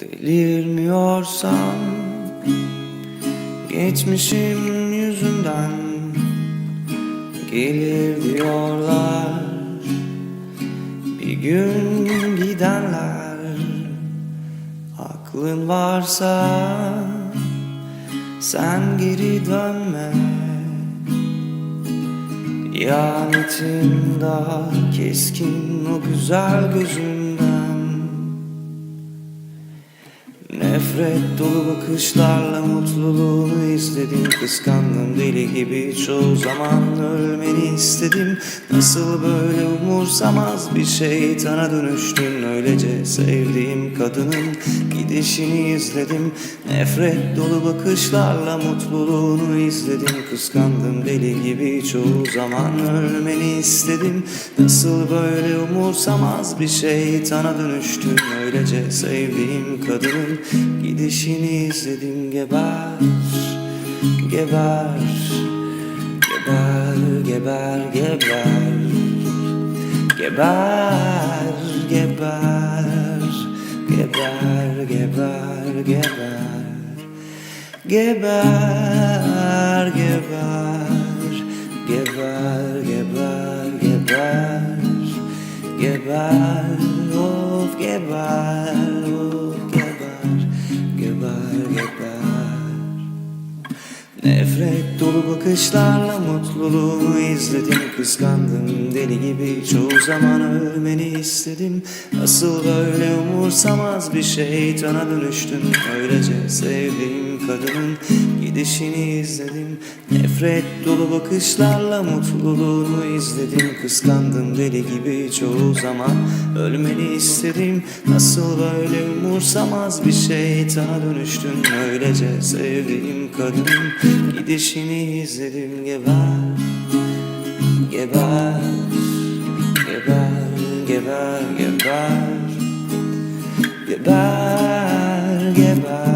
Delirmiyorsam Geçmişim yüzünden Gelir diyorlar. Bir gün gidenler Aklın varsa Sen geri dönme. İhanetin daha keskin o güzel gözünden Nefret dolu bakışlarla mutluluğunu izledim. Kıskandım deli gibi çoğu zaman ölmeni istedim. Nasıl böyle umursamaz bir şeytana dönüştün? Öylece sevdiğim kadının gidişini izledim. Nefret dolu bakışlarla mutluluğunu izledim. Kıskandım deli gibi çoğu zaman ölmeni istedim. Nasıl böyle umursamaz bir şeytana dönüştün? Öylece sevdiğim kadının gidişini izledim Geber, geber, geber, geber, geber Geber, geber, geber, geber, geber Geber, geber, geber, geber, geber Geber, of geber, of dolu bakışlarla mutluluğunu izledim. Kıskandım deli gibi. Çoğu zaman ölmeni istedim. Nasıl böyle umursamaz bir şeytana dönüştün Öylece sevdiğim kadının gidişini izledim. Nefret dolu bakışlarla mutluluğunu izledim. Kıskandım deli gibi. Çoğu zaman ölmeni istedim. Nasıl böyle umursamaz bir şeytana dönüştün Öylece sevdiğim kadının gidişini izledim geber Geber, geber, geber, geber, geber, geber